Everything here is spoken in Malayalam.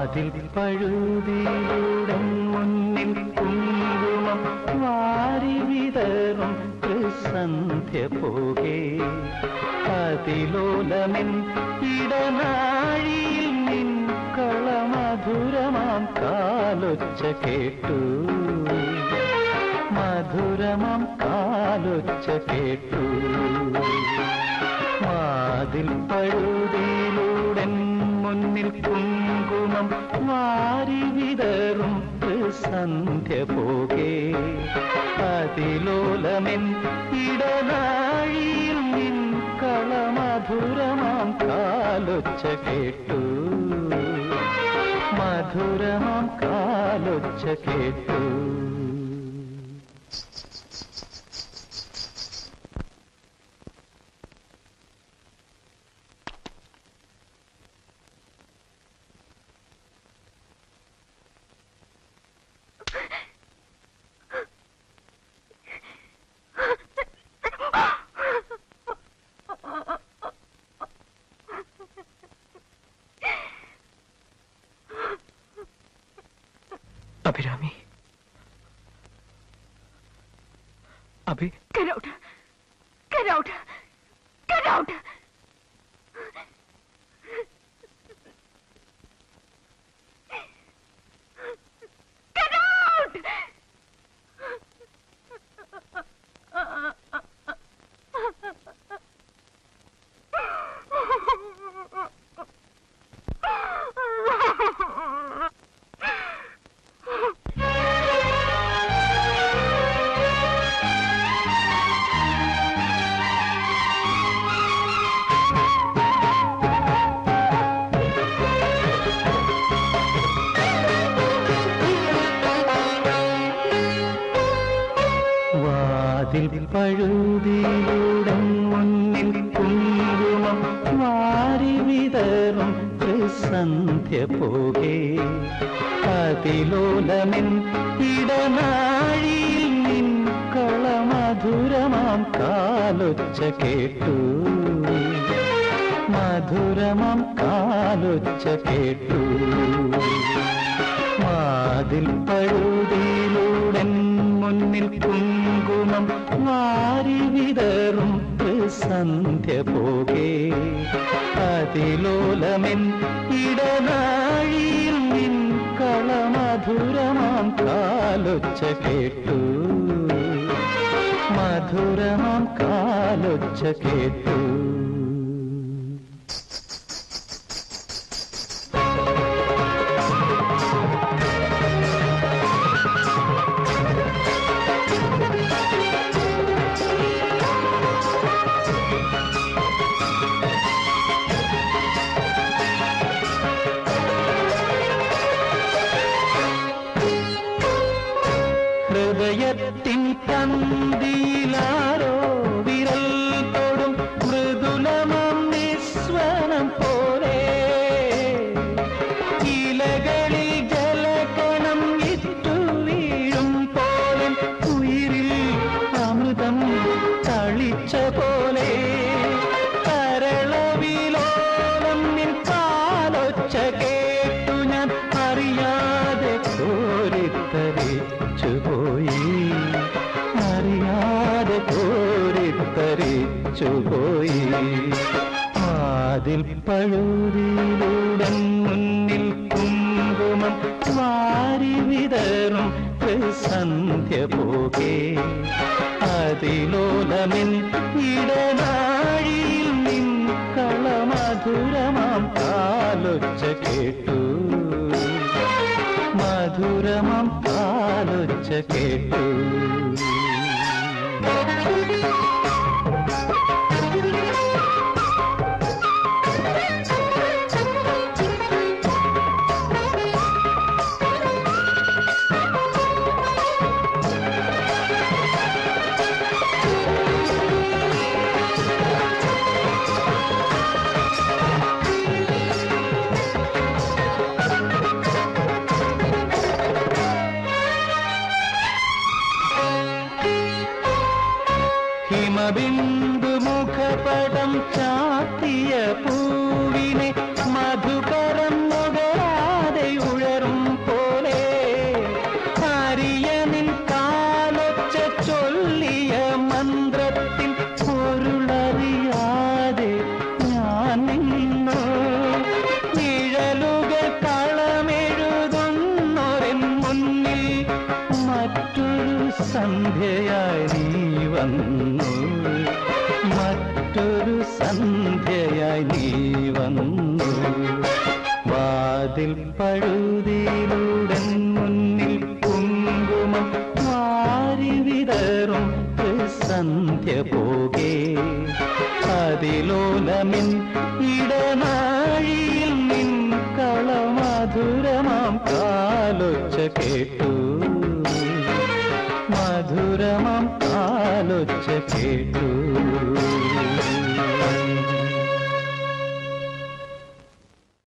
വാതിൽ പഴുതിയിലൂടെ മുന്നിൽ കുങ്കുമം വാരി വിതറും സന്ധ്യ പോകെ. അതിലോലമിൻ ഇടനാഴിയിൽ നിൻ കളമധുരമാം കാലൊച്ച കേട്ടു. മധുരമാം കാലൊച്ച കേട്ടു. മാതിൽ പഴുതിയിലൂടെ മുന്നിൽ കുങ്കുമം വാരി വിതറും സന്ധ്യ പോകെ. അതിലോലമെൻ ഇടനാഴിയിൽ നിൻ കളമധുരമാം കാലൊച്ച കേട്ടു. മധുരമാം കാലൊച്ച കേട്ടു. Abhirami. Abhi. Get out. Get out. Get out. വാതിൽ പഴുതിയിലൂടെ മുന്നിൽ കുങ്കുമം വാരി വിതറും സന്ധ്യ പോകെ. അതിലോലമിൻ ഇടനാഴിയിൽ നിൻ കളമധുരമാം കാലൊച്ച കേട്ടു. മധുരമാം കാലൊച്ച കേട്ടു. മാതിൽ പഴുതിയിലൂടെ മുന്നിൽ കുങ്കുമം വാരി വിതറും സന്ധ്യ പോകേ. അതിലോലമെൻ ഇടനാഴിയിൽ നിൻ കളമധുരമാം കാലൊച്ച കേട്ടു. മധുരമാം കാലൊച്ച കേട്ടു. കോരിത്തരിച്ചുപോയി വാതിൽ പഴുതിയിലൂടെ മുന്നിൽ കുങ്കുമം വാരി വിതറും സന്ധ്യ പോകേ. അതിലോലമിൻ ഇടനാഴിയിൽ നിൻ കളമധുരമാം കാലൊച്ച കേട്ടു. മധുരമാം കാലൊച്ച കേട്ടു. ഹിമബിന്ദു മുഖപടം ചാത്തിയ പൂവിനെ മധുകരം നുകരാതെ ഉയരും പോലെ. ഹരിയനിൻ കാലൊച്ച ചൊല്ലിയ മന്ത്രത്തിൽ പൊരുളറിയാതെ ഞാൻ നിന്നു. നിഴലുകൾ കളമെഴുതുന്നൊരൻ മുന്നിൽ മറ്റൊരു സന്ധ്യയായി വന്നു. വാതിൽ പഴുതിയിലൂടെ മുന്നിൽ കുങ്കുമം മാറി വിതറും സന്ധ്യ പോകേ. അതിലോലമിൻ ഇടനാഴിയിൽ നിൻ കളമധുരമാം കാലൊച്ച കേട്ടു. മധുരമാം കാലൊച്ച കേട്ടു.